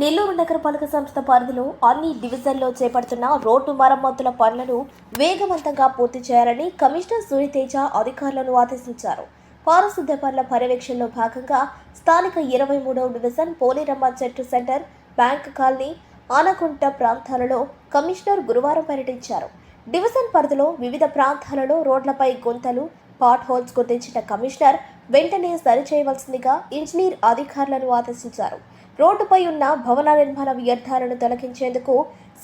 నెల్లూరు నగరపాలక సంస్థ పరిధిలో అన్ని డివిజన్లో చేపడుతున్న రోడ్డు మరమ్మతుల పనులను వేగవంతంగా పూర్తి చేయాలని కమిషనర్ సూర్యతేజ అధికారులను ఆదేశించారు. పారిశుద్ధ్య పనుల పర్యవేక్షణలో భాగంగా స్థానిక ఇరవై మూడవ డివిజన్ పోలేరమ్మ చెట్టు సెంటర్ బ్యాంక్ కాలనీ ఆనకుంట ప్రాంతాలలో కమిషనర్ గురువారం పర్యటించారు. డివిజన్ పరిధిలో వివిధ ప్రాంతాలలో రోడ్లపై గుంతలు పాట్ హోల్స్ గుర్తించిన కమిషనర్ వెంటనే సరిచేయవలసిందిగా ఇంజనీర్ అధికారులను ఆదేశించారు. రోడ్డుపై ఉన్న భవన నిర్మాణ వ్యర్థాలను తొలగించేందుకు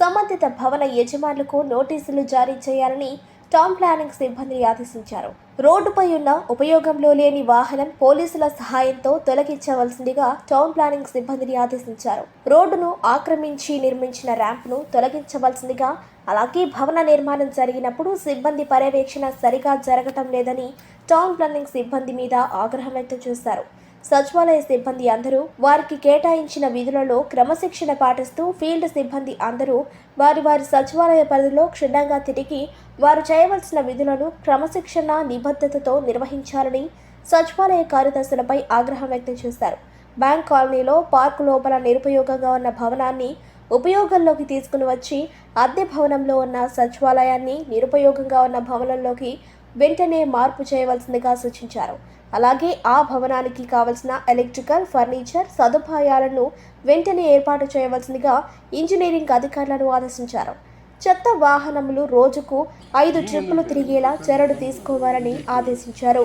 సంబంధిత భవన యజమానులకు నోటీసులు జారీ చేయాలని టౌన్ ప్లానింగ్ సిబ్బందిని ఆదేశించారు. రోడ్డుపై ఉన్న ఉపయోగంలో లేని వాహనం పోలీసుల సహాయంతో తొలగించవలసిందిగా టౌన్ ప్లానింగ్ సిబ్బందిని ఆదేశించారు. రోడ్డును ఆక్రమించి నిర్మించిన ర్యాంప్ను తొలగించవలసిందిగా అలాగే భవన నిర్మాణం జరిగినప్పుడు సిబ్బంది పర్యవేక్షణ సరిగా జరగటం లేదని టౌన్ ప్లానింగ్ సిబ్బంది మీద ఆగ్రహం వ్యక్తం చేశారు. సచివాలయ సిబ్బంది అందరూ వారికి కేటాయించిన విధులలో క్రమశిక్షణ పాటిస్తూ ఫీల్డ్ సిబ్బంది అందరూ వారి వారి సచివాలయ పరిధిలో క్షుణ్ణంగా తిరిగి వారు చేయవలసిన విధులను క్రమశిక్షణ నిబద్ధతతో నిర్వహించాలని సచివాలయ కార్యదర్శులపై ఆగ్రహం వ్యక్తం చేశారు. బ్యాంక్ కాలనీలో పార్కు లోపల నిరుపయోగంగా ఉన్న భవనాన్ని ఉపయోగంలోకి తీసుకుని వచ్చి అద్దె భవనంలో ఉన్న సచివాలయాన్ని నిరుపయోగంగా ఉన్న భవనంలోకి వెంటనే మార్పు చేయవలసిందిగా సూచించారు. అలాగే ఆ భవనానికి కావలసిన ఎలక్ట్రికల్ ఫర్నిచర్ సదుపాయాలను వెంటనే ఏర్పాటు చేయవలసిందిగా ఇంజనీరింగ్ అధికారులను ఆదేశించారు. చెత్త వాహనములు రోజుకు ఐదు ట్రిప్పులు తిరిగేలా చర్యలు తీసుకోవాలని ఆదేశించారు.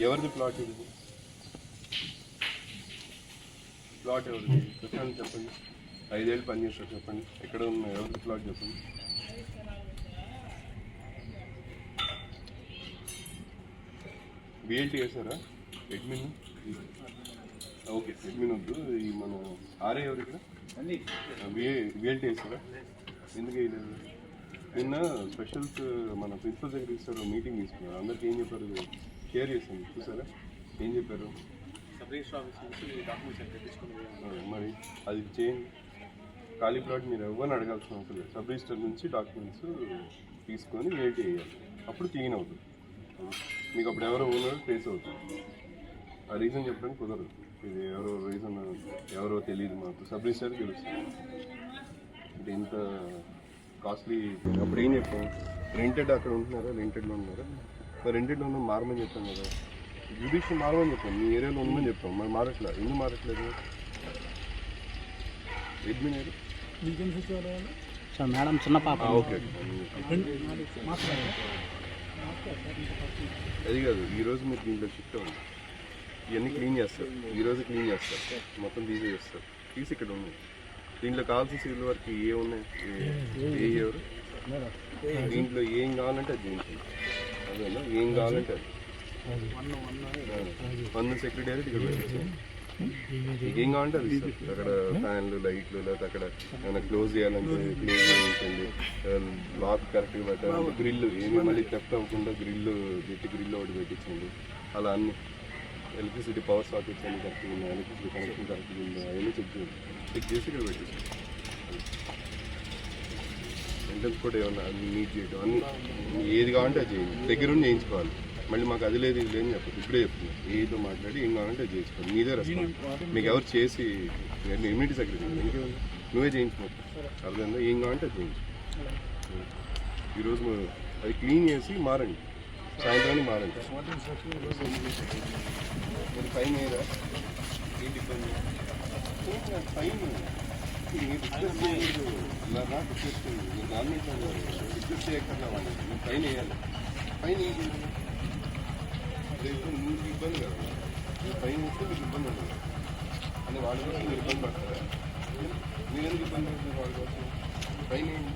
ఎవరిది ప్లాట్ ఇది? ప్లాట్ ఎవరిది? చెప్పండి. ఐదేళ్ళు పనిచేస్తారు చెప్పండి. ఎక్కడ ఉన్న ఎవరిది ప్లాట్ చెప్పండి? బిఎల్టీ వేసారా అడ్మిన్ ఓకే అడ్మిన్ వద్దు. ఈ మన ఆర్ఏ ఎవరు ఇక్కడ? బిఎల్టీ వేసారా ఎందుకు వేయలేదు నిన్న స్పెషల్స్ మన ప్రిన్సిపల్ దగ్గర ఇస్తారు మీటింగ్ తీసుకున్నారు. అందరికి ఏం చెప్పారు? షేర్ చేసాను చూసారా? ఏం చెప్పారు? మరి అది చేయండి. ఖాళీ ప్లాట్ మీరు ఎవరిని అడగాల్సిన అవసరం లేదు. సబ్ రిజిస్టర్ నుంచి డాక్యుమెంట్స్ తీసుకొని వెయిట్ చేయాలి. అప్పుడు క్లీన్ అవుతుంది. మీకు అప్పుడు ఎవరో ఓనర్ ట్రేస్ అవుతుంది ఆ రీజన్ చెప్పడానికి కుదరదు. ఇది ఎవరో రీజన్ ఎవరో తెలియదు మాకు. సబ్ రిజిస్టర్ తెలుస్తుంది. అంటే ఇంత కాస్ట్లీ అప్పుడు ఏం చెప్పాం? రెంటెడ్ అక్కడ ఉంటున్నారా? రెంటెడ్లో ఉన్నారా? మరి రెంటెడ్లో ఉన్న మారమని చెప్పాం కదా. జ్యుడిషియల్ మారమని చెప్పాం. మీ ఏరియాలో ఉందని చెప్పాం. మరి మారట్లేదు ఎందుకు మారట్లేదు? అడ్మిన్ ఏరియా సార్ మేడం చిన్న పాప. ఓకే అది కాదు ఈరోజు మీరు దీంట్లో షిఫ్ట్ అవ్వండి ఇవన్నీ క్లీన్ చేస్తారు. ఈరోజు క్లీన్ చేస్తారు. మొత్తం తీసేస్తారు తీసి ఇక్కడ ఉన్నాయి. దీంట్లో కావాల్సిన సివిల్ వర్క్ ఏ ఉన్నాయి? ఏ- ఎవరు? దీంట్లో ఏం కావాలంటే అది చేయించండి అదేనా? ఏం కావాలంటే అది. వన్ సెక్రటరీ ఇక్కడ పెట్టించాం మీకు ఏం కావాలంటే అది అక్కడ ఫ్యాన్లు లైట్లు లేకపోతే అక్కడ ఏమైనా క్లోజ్ చేయాలంటే క్లోజ్ చేయించండి. లాక్ కరెక్ట్గా పెట్టాలంటే గ్రిల్ ఏమి మళ్ళీ థెఫ్ట్ అవ్వకుండా గ్రిల్ పెట్టి గ్రిల్ ఒకటి పెట్టించండి. అలా అన్ని ఎలక్ట్రిసిటీ పవర్ సాకెట్స్ అన్ని కరెక్ట్గా ఉన్నాయి. ఎలక్ట్రిసిటీ కనెక్షన్ కరెక్ట్గా ఉందా. అవన్నీ చెక్ చేయండి. చెక్ చేసి ఇక్కడ పెట్టించండి ఎంట్రన్స్ కూడా ఏమన్నా నీట్ చేయడం అన్ని ఏది కావాలంటే అది చేయండి. దగ్గరుండి చేయించుకోవాలి. మళ్ళీ మాకు అది లేదు ఇది లేదు అని చెప్పదు ఇప్పుడే చెప్తున్నా. ఏదో మాట్లాడి ఏం కావాలంటే చేయించుకోవాలి మీదే రెస్పాన్స్ మీకు ఎవరు చేసి ఇమ్యూనిటీ సెక్రటరీ ఇంకేముంది నువ్వే చేయించుకోవచ్చు అర్థమైందా? ఏం కావాలంటే అది చేయించు ఈరోజు అది క్లీన్ చేసి మారండి. సాయంత్రానికి మారండి. మరి ఫైన్ ఏదా ఏంటి ఫైన్? ఇలా మీరు గవర్నమెంట్ ఫైన్ వేయాలి. ఫైన్ వేయకూడదు లేదు మీకు ఇబ్బంది కదా మీరు ఫైన్ వేస్తే మీకు ఇబ్బంది ఉండదు అని వాళ్ళ కోసం మీరు ఇబ్బంది పడతారా మీరు ఎందుకు ఇబ్బంది పడుతున్నారు వాళ్ళ కోసం ఫైన్ వేయండి